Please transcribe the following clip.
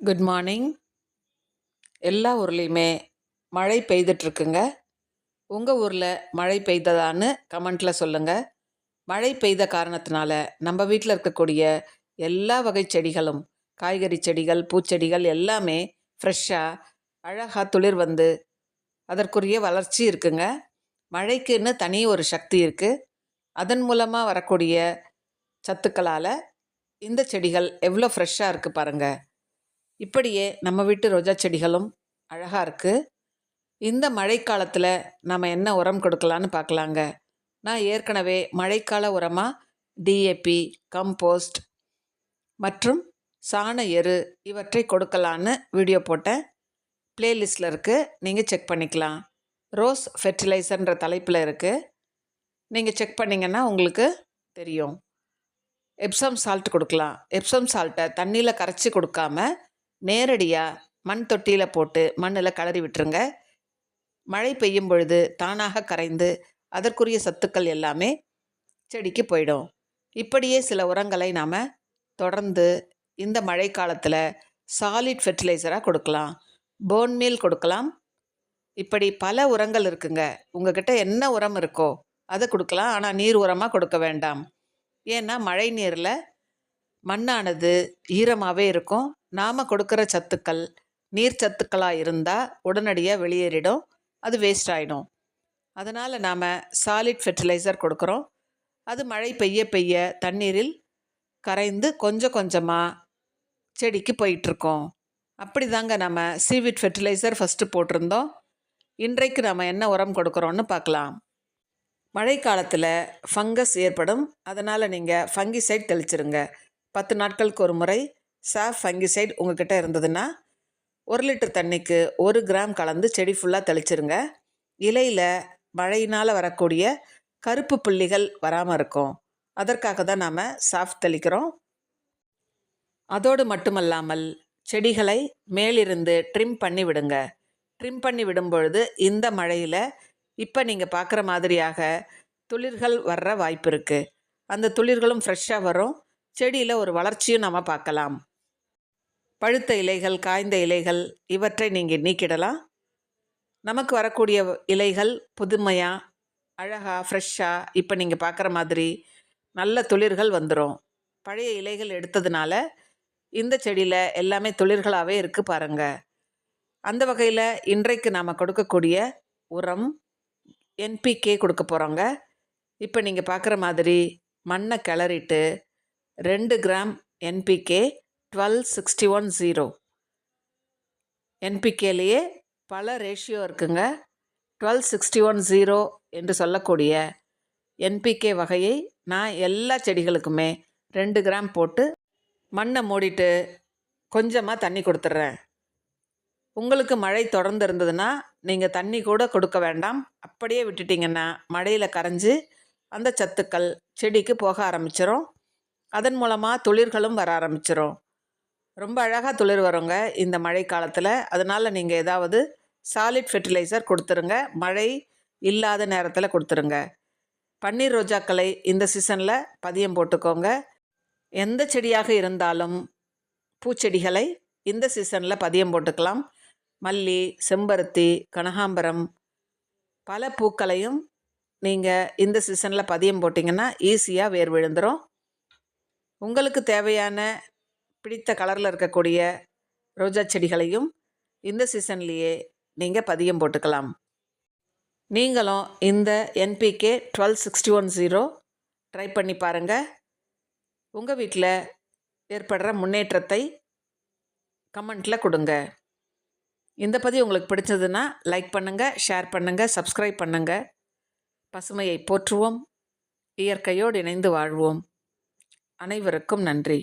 Good morning எல்லா ஊர்லேயுமே மழை பெய்துட்ருக்குங்க. உங்கள் ஊரில் மழை பெய்ததான்னு கமெண்ட்டில் சொல்லுங்கள் மழை பெய்த காரணத்தினால நம்ம வீட்டில் இருக்கக்கூடிய எல்லா வகை செடிகளும் காய்கறி செடிகள் பூச்செடிகள் எல்லாமே ஃப்ரெஷ்ஷாக அழகாக துளிர் வந்து அதற்குரிய வளர்ச்சி இருக்குங்க. மழைக்குன்னு தனி ஒரு சக்தி இருக்குது அதன் மூலமாக வரக்கூடிய சத்துக்களால் இந்த செடிகள் எவ்வளோ ஃப்ரெஷ்ஷாக இருக்குது பாருங்கள் இப்படியே நம்ம வீட்டு ரோஜா செடிகளும் அழகாக இருக்குது இந்த மழைக்காலத்தில் நம்ம என்ன உரம் கொடுக்கலான்னு பார்க்கலாங்க நான் ஏற்கனவே மழைக்கால உரமாக டிஏபி கம்போஸ்ட் மற்றும் சாண எரு இவற்றை கொடுக்கலான்னு வீடியோ போட்டேன். பிளேலிஸ்டில் இருக்குது நீங்கள் செக் பண்ணிக்கலாம். ரோஸ் ஃபெர்டிலைசர்ன்ற தலைப்பில் இருக்குது நீங்கள் செக் பண்ணிங்கன்னா உங்களுக்கு தெரியும். எப்சம் சால்ட் கொடுக்கலாம். எப்சம் சால்ட்டை தண்ணியில் கரைச்சி கொடுக்காம நேரடியாக மண் தொட்டியில் போட்டு மண்ணில் கலரி விட்டுருங்க. மழை பெய்யும் பொழுது தானாக கரைந்து அதற்குரிய சத்துக்கள் எல்லாமே செடிக்கு போயிடும். இப்படியே சில உரங்களை நாம் தொடர்ந்து இந்த மழை காலத்தில் சாலிட் ஃபெர்டிலைசராக கொடுக்கலாம். போன் மீல் கொடுக்கலாம். இப்படி பல உரங்கள் இருக்குங்க. உங்ககிட்ட என்ன உரம் இருக்கோ அதை கொடுக்கலாம். ஆனால் நீர் உரமாக கொடுக்க வேண்டாம். ஏன்னா மழை நீரில் மண்ணானது ஈரமாகவே இருக்கும். நாம் கொடுக்குற சத்துக்கள் நீர் சத்துக்களாக இருந்தால் உடனடியாக வெளியேறிடும். அது வேஸ்ட் ஆகிடும் அதனால் நாம் சாலிட் ஃபெர்டிலைசர் கொடுக்குறோம். அது மழை பெய்ய பெய்ய தண்ணீரில் கரைந்து கொஞ்சம் கொஞ்சமாக செடிக்கு போயிட்டுருக்கோம். அப்படி தாங்க நம்ம சீவிட் ஃபெர்டிலைசர் ஃபஸ்ட்டு போட்டிருந்தோம். இன்றைக்கு நம்ம என்ன உரம் கொடுக்குறோன்னு பார்க்கலாம். மழைக்காலத்தில் ஃபங்கஸ் ஏற்படும். அதனால் நீங்கள் ஃபங்கிசைட் தெளிச்சிருங்க. பத்து நாட்களுக்கு ஒரு முறை சாஃப் ஃபங்கிசைட் உங்ககிட்ட இருந்ததுன்னா ஒரு லிட்டர் தண்ணிக்கு ஒரு கிராம் கலந்து செடி ஃபுல்லாக தெளிச்சிருங்க. இலையில் மழையினால் வரக்கூடிய கருப்பு புள்ளிகள் வராமல் இருக்கும். அதற்காக தான் நாம் சாஃப் தெளிக்கிறோம். அதோடு மட்டுமல்லாமல் செடிகளை மேலிருந்து ட்ரிம் பண்ணி விடுங்க. ட்ரிம் பண்ணி விடும் பொழுது இந்த மழையில் இப்போ நீங்கள் பார்க்குற மாதிரியாக துளிர்கள் வர்ற வாய்ப்பு இருக்குது அந்த துளிர்களும் ஃப்ரெஷ்ஷாக வரும். செடியில் ஒரு வளர்ச்சியும் நம்ம பார்க்கலாம். பழுத்த இலைகள் காய்ந்த இலைகள் இவற்றை நீங்கள் நீக்கிடலாம். நமக்கு வரக்கூடிய இலைகள் புதுமையாக அழகாக ஃப்ரெஷ்ஷாக இப்போ நீங்கள் பார்க்குற மாதிரி நல்ல துளிர்கள் வந்துடும் பழைய இலைகள் எடுத்ததுனால இந்த செடியில் எல்லாமே துளிர்களாகவே இருக்குது பாருங்கள் அந்த வகையில் இன்றைக்கு நாம் கொடுக்கக்கூடிய உரம் என்பிகே கொடுக்க போகிறோங்க இப்போ நீங்கள் பார்க்குற மாதிரி மண்ணை கிளறிட்டு ரெண்டு gram NPK twelve sixty one zero என்பிகேலேயே பல ரேஷியோ இருக்குங்க. டுவெல் சிக்ஸ்டி ஒன் ஜீரோ என்று சொல்லக்கூடிய என்பிகே வகையை நான் எல்லா செடிகளுக்குமே ரெண்டு கிராம் போட்டு மண்ணை மூடிட்டு கொஞ்சமாக தண்ணி கொடுத்துட்றேன் உங்களுக்கு மழை தொடர்ந்து இருந்ததுன்னா நீங்கள் தண்ணி கூட கொடுக்க வேண்டாம். அப்படியே விட்டுட்டிங்கன்னா மழையில் கரைஞ்சி அந்த சத்துக்கள் செடிக்கு போக ஆரம்பிச்சிடும் அதன் மூலமாக துளிர்களும் வர ஆரம்பிச்சிரும். ரொம்ப அழகாக துளிர் வருங்க இந்த மழை காலத்தில். அதனால் நீங்கள் ஏதாவது சாலிட் ஃபெர்டிலைசர் கொடுத்துருங்க. மழை இல்லாத நேரத்தில் கொடுத்துருங்க. பன்னீர் ரோஜாக்களை இந்த சீசனில் பதியம் போட்டுக்கோங்க. எந்த செடியாக இருந்தாலும் பூச்செடிகளை இந்த சீசனில் பதியம் போட்டுக்கலாம். மல்லி செம்பருத்தி கனகாம்பரம் பல பூக்களையும் நீங்கள் இந்த சீசனில் பதியம் போட்டிங்கன்னா ஈஸியாக வேர் விழுந்துடும் உங்களுக்கு தேவையான பிடித்த கலரில் இருக்கக்கூடிய ரோஜா செடிகளையும் இந்த சீசன்லேயே நீங்கள் பதியம் போட்டுக்கலாம். நீங்களும் இந்த NPK twelve sixty one zero try பண்ணி பாருங்கள் உங்கள் வீட்டில் ஏற்படுற முன்னேற்றத்தை கமெண்ட்டில் கொடுங்க. இந்த பதிவு உங்களுக்கு பிடிச்சதுன்னா லைக் பண்ணுங்கள் ஷேர் பண்ணுங்கள் சப்ஸ்கிரைப் பண்ணுங்கள் பசுமையை போற்றுவோம். இயற்கையோடு இணைந்து வாழ்வோம். அனைவருக்கும் நன்றி.